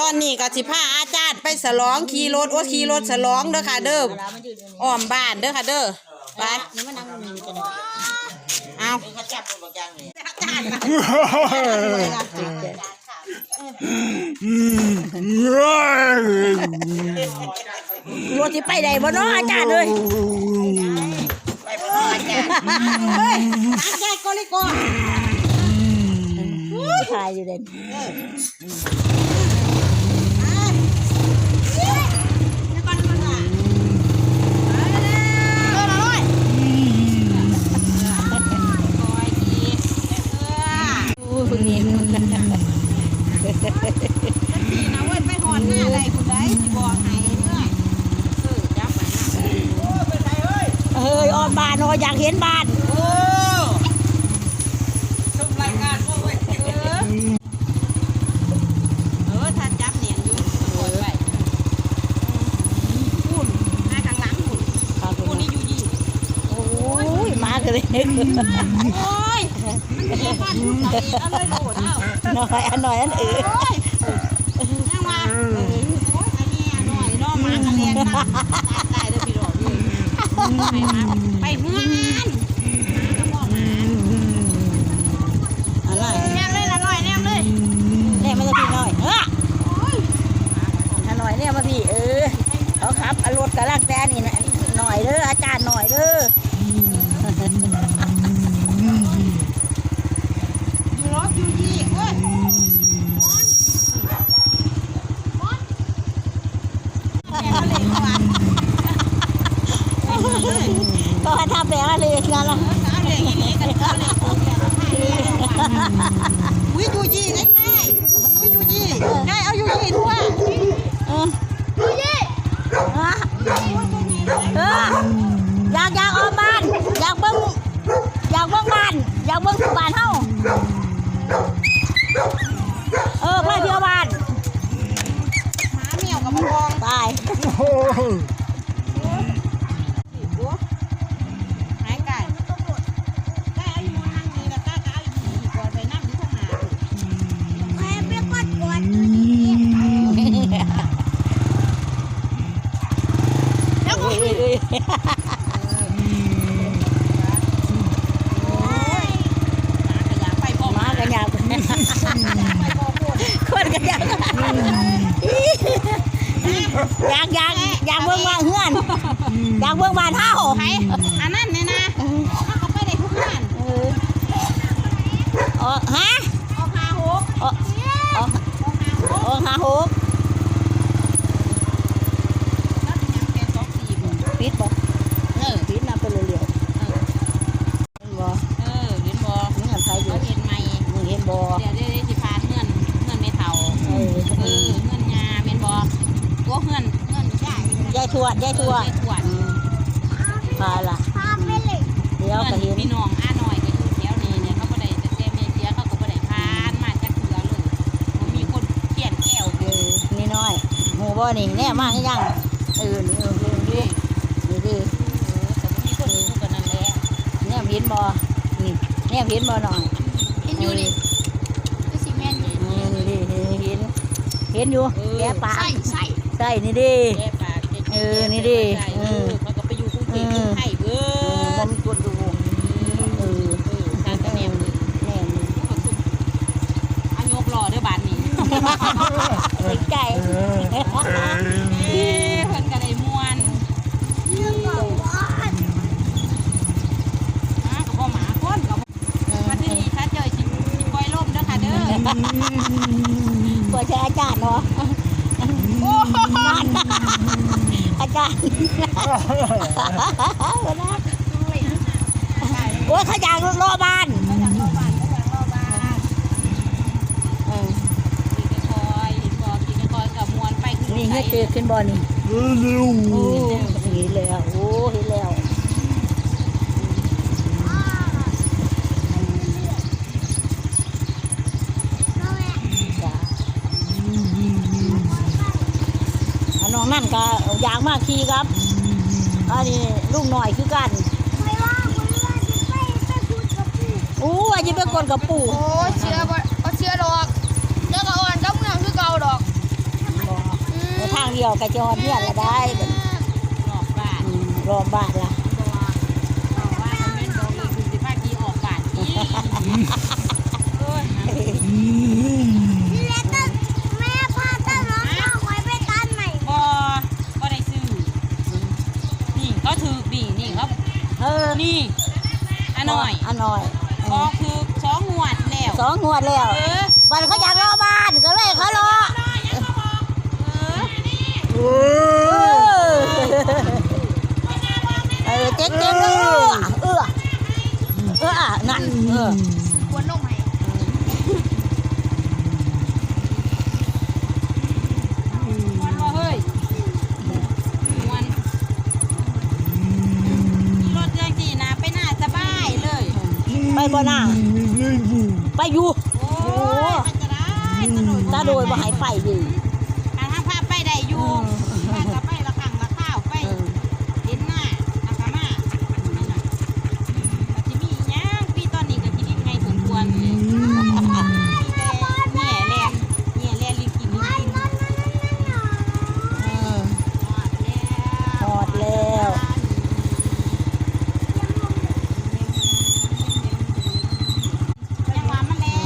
ตอนนี้ก็สิพาอาจารย์ไปสลองขี่รถโอ้ขี่รถสลองเด้อค่ะ เด้อเวลามันยืนอยู่นี่อ้อมบ้านเด้อค่ะ เด้อไปนี่มันนั่งมีกันเอาเขาจับคนบางอย่างเลยรถที่ไปใดบ่เนาะอาจารย์เลยไปบ่ได้จ้ะอาจารย์ก็เลยก่อนถ่ายอยู่เด่น อู้คนนี้นะเว้ยไปหอนหน้าอะไรคุณได้สิบอกให้เมื่อยเออจับไปนะ เฮ้ยออน บ้านเนาะอยากเห็นบ้านโอ้ชมรายการพวกเว้ยเออเออถ้าจับเนียนอยู่ปล่อยไว้หุ่นหน้าทางหลังหุ่นหุ่นนี่อยู่ยี่โอ้ยมากันเลยโอ้ยมันเป็นบ้านหุ่นเราเองเอาเลยโหลดเอาหน่อยอันหน่อยอันเออนั่งมาโอ้ยอันนี้หน่อยน้อมากันเรียนมาได้เด้อพี่ดอกเลยไปมา ไปเมื่อนก็บอกมาอะไรแนมเลยละหน่อยแนมเลยเนี่ยมันจะพี่หน่อยเอออันหน่อยเนี่ยมาพี่เออเขาขับเอารถกระลักแต่นี่นะหน่อยเด้ออาจารย์หน่อยเด้อ อยู่รถอยู่ยี่เอ้ยแนมเลยก่อน ก็ให้ทำแบบอะไรงานละอุ้ยอยู่ยี่ได้ไงอุ้ยอยู่ยี่ได้เอาอยู่ยี่ทั่วออฮะเอออยากอยากออกบ้าน อยากเบิ่งอยากเบิ่งบ้าน อยากเบิ่งบ้านเฮาเออไปเที่ยวบ้าน หมาเหมียวกับมันกอง ไป หายไก่ไก่เอาอยู่นั่งนี่แล้วก็เอาอยู่นี่ก่อนไปนั่งอยู่ข้างหน้า แม่เปียกกดกดแล้วก็ โอ้ยหมาขยะไปพ่อ มากันอยาก ไปพ่อพูด คนกันอยากอยากอยากอยากเบิ่งบ้านเฮือน อยากเบิ่งบ้านเฮาไผอันนั้นเนี่ยนะเขาก็ไปได้ทุกงานเอออ๋อฮะเอาพาหกอ๋ออ๋อเอาพาหกโอ้หาหกแล้วเป็นยังเป็นสองสี่บ่ปิดบ่เออปิดนำไปเร็วๆเห็นบ่เออเห็นบ่นี่หันไปอเขายู่เห็นไหมมึงเห็นบ่เดี๋ยวได้ได้สิพาเงื่อนเงื่อนไม่เท่าเออเออเงื่อนงาเป็นบ่ตัวเงื่อนเงื่อนใหญ่ยายทวดยายทวดยายทวด พาล่ะเดี๋ยวก็เห็นพี่น้องอ้าหน่อยก็อยู่แถวนี้เนี่ยเขาบ่ได้แต่แต่เมเสียเขาก็บ่ได้พานมาจากเถือเลยบ่มีคนเขียนแก้วเออนี่น้อยหูบ่นี่แน่มากยังเออนี่เออนี่ดินี่ดิเออแต่บ่มีคนอยู่กันนั่นแหละเนี่ยเห็นบ่นี่เนี่ยเห็นบ่หน่อยเห็นอยู่นี่คือสิแม่นอยู่นี่นี่ดิเห็นเห็นอยู่แกปากใส่ใส่ใช่นี่ดิแก้ปากแก้เออ นี่ดิใส่เออ เขาก็ไปอยู่กรุงเทพกรุงไทยเบิเออดมันกดดูเออเออทางกระแนมเลยแน่นี่เอายกรอเด้อบานนี้เด็กใจเอ้เพิ่นก็ได้ม่วนอ่าก็บ่หมาคนก็บ่มาที่นี่ถ้าเจอสิสิปล่อยลมเด้อค่ะเด้อกว่าจะอาจารย์เนาะ อาจารย์โอ้ยเขาอยากรอบ้านเออกินคอยเห็นบ่กินคอยกับม่วนไปคือนี่เงี้ยเจอขึ้นบ่อนี่โอ้เห็นแล้ว โอ้เห็นแล้ว นน้องนั่นก็อยากมากขี่ครับอันนี้ลูกหน่อยคือกันอู้ว่าจะไปกดกับปู่โอ้เชื่อบ่เอาเชื่อดอกเจ้าก็อ่อนเจ้าเมืองคือเก่าดอกเดียวกระจรเนี่ยละได้บัดนี้หลอกบ้านอืมรอบบ้านละ บอกว่ามันเป็นดอกเลยคือสิพากีออกบ้านอีโอ้ย พี่เล็กก็แม่พาตลกเอาไว้ไปตันใหม่ บ่บ่ได้ซื้อนี่เขาถือนี่นี่เขา เออนี่อันหน่อยอันหน่อยพอคือสองงวดแล้วสองงวดแล้วเออบันเขาอยากรอบ้านก็เลยเขารอเออเออเจ๊งเจ๊งเออเออเออนั่นเออ ควรลงไหม มันว่าเฮ้ยมันรถจังสีนะไปหน้าสบายเลย ไป บ่หน้าไปอยู่โอ้ยมันจะได้ตะโดยตาโดยบ่ใหายไปอยู่ ทางทางภาพไปได้อยู่ทางก็ไปละขังละข้าวไป เออ เห็นหน้าทางกะมานั่นน่ะก็สิมีหยังปีตอนนี้ก็สิมีไงสมควรเลยมีแต่แง่แลนแง่แลนลิงกินลิงกิน เออทอดแล้ว ยังว่ามันแล่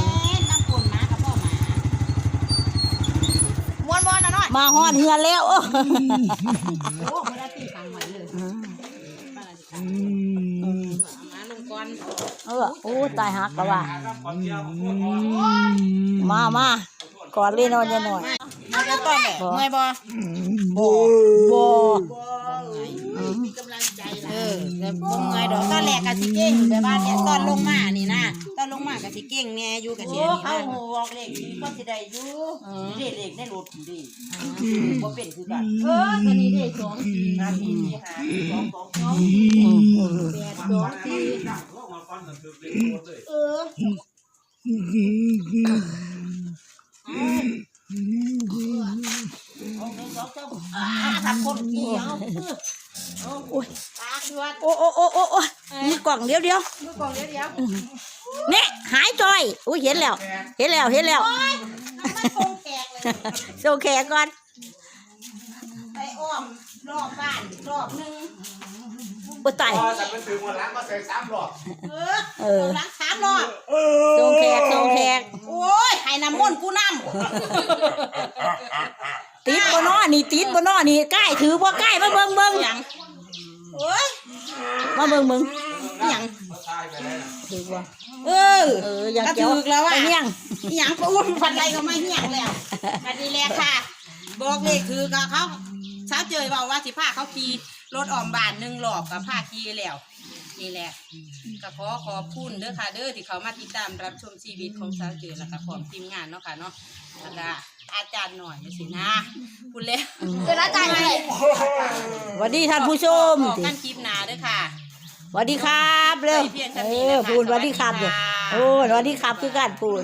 นน้ำฝนมากับพ่อหมา ม้วน ม้วนนะหน่อยมาฮอดเฮือนแล้วโอ้โอ้ไม่ได้ตีฟังไว้เลยป้าราชการเอามาลงก่อนเออโอ้ตายหักแล้วว่ะมามากอดเล่นนอนจะหน่อยมาแล้วต้อนแหละเมื่อยบ่โบโบเออแต่บ่เมื่อยดอกตอนแรกก็สิเก่งแต่ว่าเนี่ยตอนลงมานี่นะตอนลงมาก็สิเก่งแน่อยู่กับเสียนี่เขานะบอกเลขดีก็สิได้อยู่นี่เลขในรถดีบ่เป็นคือกันเออตัวนี้ได้สองหาที่ที่หาสองสองสองแปดสองสี่เออเอาหนึ่งสองสามอ่าทำคนเดียว ตาคือว่าโอ้โอ้โอ้โอ้โอ้มีกล่องเดียวเดียวมือกล่องเดียวเดียวเนี่ยหายจอยอุ้ยเห็นแล้ว เห็นแล้วเห็นแล้วมันคงแขกเลยโซแขกก่อนไปอ้อมรอบบ้านรอบหนึงโอ้ตายพอจะไปถึงวันหลังก็ใส่สามหลอดเออเออหลังสามรอบโซแขกโซแขกโอ้ยให้น้ำมนต์กูน้ติดบนนอนี่ติดบนนอนี่ใกล้ถือบ่ใกล้มาเบิ่งเบิ่งำหยัง โอ้ยมาเบิ่งเบิ่งหยังถือบ่เออเอออยากก็เจียวถูกแล้วอะไปเมี่ยงหยังก็อุ้มพันไรก็ไม่เหี้ยงแล้วอันนี้แหละค่ะ บอกเลยคือกับเขาเช้าเจยบอกว่าสิพาเขาขี่รถออมบ้านหนึ่งหลอบกับพาขี่แล้ว นี่แหละก็ขอขอบคุณเด้อค่ะเด้อที่เขามาติดตามรับชมชีวิตของสาวเจอแล้วก็พร้อมทีมงานเนาะค่ะเนาะแล้วก็ อาจารย์หน่อยสินะคุณเล่เวลาจ่ายเลยสวัสดีท่านผู้ชมบอกกันคลิปหนาเด้อค่ะสวัสดีครับเร็วไปเพียงเอเท่านี้อนะคะพูดสวัสดีครับสวัสดีเดี๋ยวค่ะโอ้สวัสดีครับคือการพูด